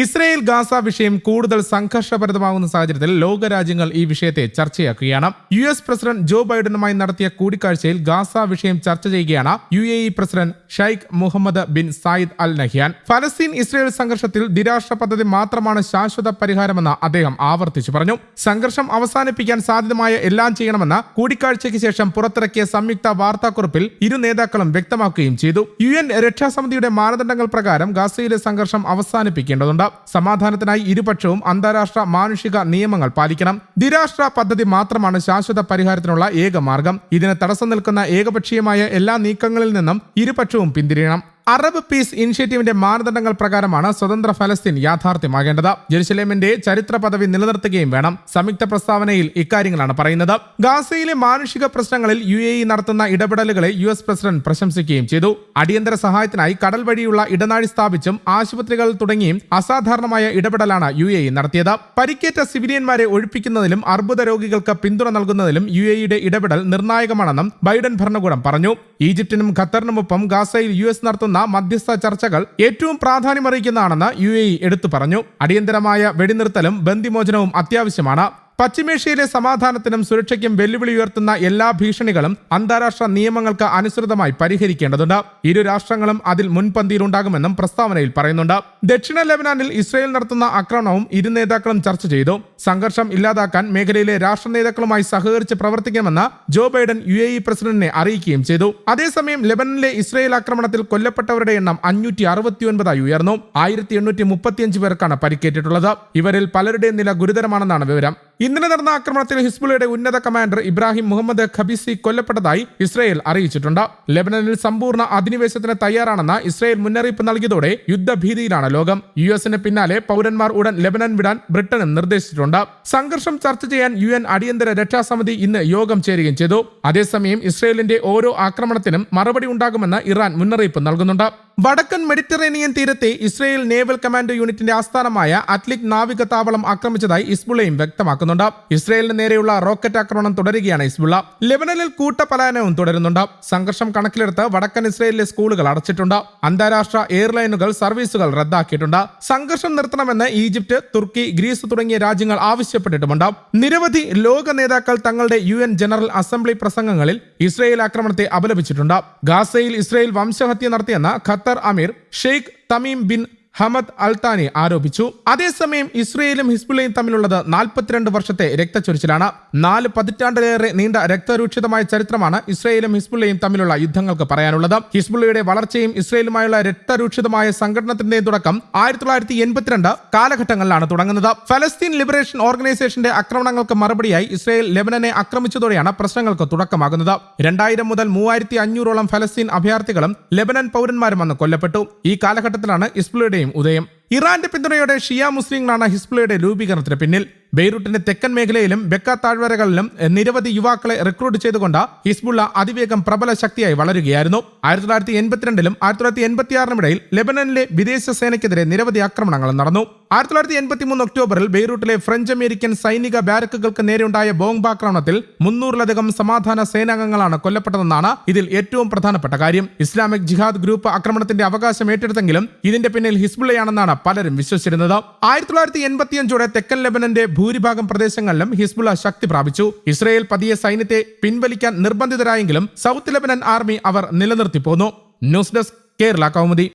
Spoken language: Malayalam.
ഇസ്രയേൽ ഗാസ വിഷയം കൂടുതൽ സംഘർഷഭരിതമാകുന്ന സാഹചര്യത്തിൽ ലോകരാജ്യങ്ങൾ ഈ വിഷയത്തെ ചർച്ചയാക്കുകയാണ്. യു എസ് പ്രസിഡന്റ് ജോ ബൈഡനുമായി നടത്തിയ കൂടിക്കാഴ്ചയിൽ ഗാസ വിഷയം ചർച്ച ചെയ്യുകയാണ് U A E president Sheikh Mohamed bin Zayed Al Nahyan. ഫലസ്തീൻ ഇസ്രയേൽ സംഘർഷത്തിൽ ദ്വിരാഷ്ട്ര പദ്ധതി മാത്രമാണ് ശാശ്വത പരിഹാരമെന്ന് അദ്ദേഹം ആവർത്തിച്ചു പറഞ്ഞു. സംഘർഷം അവസാനിപ്പിക്കാൻ സാധ്യതമായ എല്ലാം ചെയ്യണമെന്ന് കൂടിക്കാഴ്ചയ്ക്ക് ശേഷം പുറത്തിറക്കിയ സംയുക്ത വാർത്താക്കുറിപ്പിൽ ഇരു നേതാക്കളും വ്യക്തമാക്കുകയും ചെയ്തു. യു എൻ രക്ഷാസമിതിയുടെ മാനദണ്ഡങ്ങൾ പ്രകാരം ഗാസയിലെ സംഘർഷം അവസാനിപ്പിക്കേണ്ടതുണ്ട്. സമാധാനത്തിനായി ഇരുപക്ഷവും അന്താരാഷ്ട്ര മാനുഷിക നിയമങ്ങൾ പാലിക്കണം. ദ്വിരാഷ്ട്ര പദ്ധതി മാത്രമാണ് ശാശ്വത പരിഹാരത്തിനുള്ള ഏക മാർഗം. ഇതിന് തടസ്സം നിൽക്കുന്ന ഏകപക്ഷീയമായ എല്ലാ നീക്കങ്ങളിൽ നിന്നും ഇരുപക്ഷവും പിന്തിരിയണം. അറബ് പീസ് ഇനിഷ്യേറ്റീവിന്റെ മാനദണ്ഡങ്ങൾ പ്രകാരമാണ് സ്വതന്ത്ര ഫലസ്തീൻ യാഥാർത്ഥ്യമാകേണ്ടത്. ജെറുസലേമിന്റെ ചരിത്ര പദവി നിലനിർത്തുകയും വേണം. സംയുക്ത പ്രസ്താവനയിൽ ഇക്കാര്യങ്ങളാണ് പറയുന്നത്. ഗാസയിലെ മാനുഷിക പ്രശ്നങ്ങളിൽ യു എ ഇ നടത്തുന്ന ഇടപെടലുകളെ യു എസ് പ്രസിഡന്റ് പ്രശംസിക്കുകയും ചെയ്തു. അടിയന്തര സഹായത്തിനായി കടൽ വഴിയുള്ള ഇടനാഴി സ്ഥാപിച്ചും ആശുപത്രികൾ തുടങ്ങിയും അസാധാരണമായ ഇടപെടലാണ് യു എ ഇ നടത്തിയത്. പരിക്കേറ്റ സിവിലിയന്മാരെ ഒഴിപ്പിക്കുന്നതിലും അർബുദ രോഗികൾക്ക് പിന്തുണ നൽകുന്നതിലും യു എ ഇയുടെ ഇടപെടൽ നിർണായകമാണെന്നും ബൈഡൻ ഭരണകൂടം പറഞ്ഞു. ഈജിപ്തിനും ഖത്തറിനുമൊപ്പം ഗാസയിൽ യു എസ് നടത്തുന്ന മധ്യസ്ഥ ചർച്ചകൾ ഏറ്റവും പ്രാധാന്യമറിയിക്കുന്നതാണെന്ന് യു എ ഇ എടുത്തു പറഞ്ഞു. അടിയന്തരമായ വെടിനിർത്തലും ബന്ദിമോചനവും അത്യാവശ്യമാണ്. പശ്ചിമേഷ്യയിലെ സമാധാനത്തിനും സുരക്ഷയ്ക്കും വെല്ലുവിളി ഉയർത്തുന്ന എല്ലാ ഭീഷണികളും അന്താരാഷ്ട്ര നിയമങ്ങൾക്ക് അനുസൃതമായി പരിഹരിക്കേണ്ടതുണ്ട്. ഇരു രാഷ്ട്രങ്ങളും അതിൽ മുൻപന്തിയിലുണ്ടാകുമെന്നും പ്രസ്താവനയിൽ പറയുന്നുണ്ട്. ദക്ഷിണ ലെബനാനിൽ ഇസ്രയേൽ നടത്തുന്ന ആക്രമണവും ഇരു നേതാക്കളും ചർച്ച ചെയ്തു. സംഘർഷം ഇല്ലാതാക്കാൻ മേഖലയിലെ രാഷ്ട്ര നേതാക്കളുമായി സഹകരിച്ച് പ്രവർത്തിക്കുമെന്ന് Joe Biden U A E പ്രസിഡന്റിനെ അറിയിക്കുകയും ചെയ്തു. അതേസമയം ലെബനിലെ ഇസ്രയേൽ ആക്രമണത്തിൽ കൊല്ലപ്പെട്ടവരുടെ എണ്ണം അഞ്ഞൂറ്റി അറുപത്തിയൊൻപതായി ഉയർന്നു. ആയിരത്തി എണ്ണൂറ്റി മുപ്പത്തിയഞ്ച് പേർക്കാണ് പരിക്കേറ്റിട്ടുള്ളത്. ഇവരിൽ പലരുടെയും നില ഗുരുതരമാണെന്നാണ് വിവരം. ഇന്നലെ നടന്ന ആക്രമണത്തിൽ ഹിസ്ബുള്ളയുടെ ഉന്നത കമാൻഡർ ഇബ്രാഹിം മുഹമ്മദ് ഖബിസി കൊല്ലപ്പെട്ടതായി ഇസ്രായേൽ അറിയിച്ചിട്ടുണ്ട്. ലെബനനിൽ സമ്പൂർണ അധിനിവേശത്തിന് തയ്യാറാണെന്ന ഇസ്രായേൽ മുന്നറിയിപ്പ് നൽകിയതോടെ യുദ്ധഭീതിയിലാണ് ലോകം. യു എസിന് പിന്നാലെ പൗരന്മാർ ഉടൻ ലെബനൻ വിടാൻ ബ്രിട്ടനും നിർദ്ദേശിച്ചിട്ടുണ്ട്. സംഘർഷം ചർച്ച ചെയ്യാൻ യു എൻ അടിയന്തര രക്ഷാസമിതി ഇന്ന് യോഗം ചേരുകയും ചെയ്തു. അതേസമയം ഇസ്രയേലിന്റെ ഓരോ ആക്രമണത്തിനും മറുപടി ഉണ്ടാകുമെന്ന് ഇറാൻ മുന്നറിയിപ്പ് നൽകുന്നുണ്ട്. വടക്കൻ മെഡിറ്ററേനിയൻ തീരത്തെ ഇസ്രയേൽ നേവൽ കമാൻഡോ യൂണിറ്റിന്റെ ആസ്ഥാനമായ അത്ലിക് നാവിക താവളം ആക്രമിച്ചതായി ഇസ്ബുളയും വ്യക്തമാക്കുന്നുണ്ട്. ഇസ്രയേലിന് നേരെയുള്ള റോക്കറ്റ് ആക്രമണം തുടരുകയാണ് ഇസ്ബുള ലെബനനിൽ കൂട്ടപലായനവും തുടരുന്നുണ്ട്. സംഘർഷം കണക്കിലെടുത്ത് വടക്കൻ ഇസ്രയേലിലെ സ്കൂളുകൾ അടച്ചിട്ടുണ്ട്. അന്താരാഷ്ട്ര എയർലൈനുകൾ സർവീസുകൾ റദ്ദാക്കിയിട്ടുണ്ട്. സംഘർഷം നിർത്തണമെന്ന് ഈജിപ്ത് തുർക്കി ഗ്രീസ് തുടങ്ങിയ രാജ്യങ്ങൾ ആവശ്യപ്പെട്ടിട്ടുമുണ്ട്. നിരവധി ലോക നേതാക്കൾ തങ്ങളുടെ യു ജനറൽ അസംബ്ലി പ്രസംഗങ്ങളിൽ ഇസ്രയേൽ ആക്രമണത്തെ അപലപിച്ചിട്ടുണ്ട്. ഗാസയിൽ ഇസ്രയേൽ വംശഹത്യ നടത്തിയെന്ന ഖത്തർ അമീർ Sheikh Tamim bin Hamad Al Thani ആരോപിച്ചു. അതേസമയം ഇസ്രയേലും ഹിസ്ബുള്ളയും തമ്മിലുള്ളത് നാൽപ്പത്തിരണ്ട് വർഷത്തെ രക്തച്ചൊരിച്ചിലാണ്. നാല് പതിറ്റാണ്ടിലേറെ നീണ്ട രക്തരൂക്ഷിതമായ ചരിത്രമാണ് ഇസ്രയേലും ഹിസ്ബുള്ളയും തമ്മിലുള്ള യുദ്ധങ്ങൾക്ക് പറയാനുള്ളത്. ഹിസ്ബുള്ളയുടെ വളർച്ചയും ഇസ്രയേലുമായുള്ള രക്തരൂക്ഷിതമായ സംഘടനത്തിന്റെയും തുടക്കം ആയിരത്തി തൊള്ളായിരത്തി എൺപത്തിരണ്ട് കാലഘട്ടങ്ങളിലാണ് തുടങ്ങുന്നത്. ഫലസ്തീൻ ലിബറേഷൻ ഓർഗനൈസേഷന്റെ ആക്രമണങ്ങൾക്ക് മറുപടിയായി ഇസ്രയേൽ ലെബനനെ ആക്രമിച്ചതോടെയാണ് പ്രശ്നങ്ങൾക്ക് തുടക്കമാകുന്നത്. രണ്ടായിരം മുതൽ മൂവായിരത്തി അഞ്ഞൂറോളം ഫലസ്തീൻ അഭയാർത്ഥികളും ലെബനൻ പൗരന്മാരും അന്ന് കൊല്ലപ്പെട്ടു. ഈ കാലഘട്ടത്തിലാണ് ഇസ്ബുള്ളയുടെയും ഉദയം. ഇറാന്റെ പിന്തുണയോടെ ഷിയ മുസ്ലിങ്ങളാണ് ഹിസ്ബുള്ളയുടെ രൂപീകരണത്തിന് പിന്നിൽ. ബെയ്റൂട്ടിന്റെ തെക്കൻ മേഖലയിലും ബെക്ക താഴ്വരകളിലും നിരവധി യുവാക്കളെ റിക്രൂട്ട് ചെയ്തുകൊണ്ട് ഹിസ്ബുള്ള അതിവേഗം പ്രബല ശക്തിയായി വളരുകയായിരുന്നു. ആയിരത്തി തൊള്ളായിരത്തി എൺപത്തിരണ്ടിലും ആയിരത്തി തൊള്ളായിരത്തി എൺപത്തിയാറിനും ഇടയിൽ ലെബനനിലെ വിദേശ സേനയ്ക്കെതിരെ നിരവധി ആക്രമണങ്ങൾ നടന്നു. ആയിരത്തി തൊള്ളായിരത്തി എൺപത്തി മൂന്ന് ഒക്ടോബറിൽ ബെയ്റൂട്ടിലെ ഫ്രഞ്ച് അമേരിക്കൻ സൈനിക ബാരക്കുകൾക്ക് നേരെയുണ്ടായ ബോംബാക്രമണത്തിൽ മുന്നൂറിലധികം സമാധാന സേനാംഗങ്ങളാണ് കൊല്ലപ്പെട്ടതെന്നാണ് ഇതിൽ ഏറ്റവും പ്രധാനപ്പെട്ട കാര്യം. ഇസ്ലാമിക് ജിഹാദ് ഗ്രൂപ്പ് ആക്രമണത്തിന്റെ അവകാശം ഏറ്റെടുത്തെങ്കിലും ഇതിന്റെ പിന്നിൽ ഹിസ്ബുള്ളയാണെന്നാണ് പലരും വിശ്വസിച്ചിരുന്നത്. ആയിരത്തി തൊള്ളായിരത്തി എൺപത്തിയഞ്ചോടെ തെക്കൻ ലെബനന്റെ ഭൂരിഭാഗം പ്രദേശങ്ങളിലും ഹിസ്ബുള്ള ശക്തി പ്രാപിച്ചു. ഇസ്രയേൽ പതിയെ സൈന്യത്തെ പിൻവലിക്കാൻ നിർബന്ധിതരായെങ്കിലും സൗത്ത് ലെബനൻ ആർമി അവർ നിലനിർത്തി പോന്നു. News desk Kerala Kaumudi.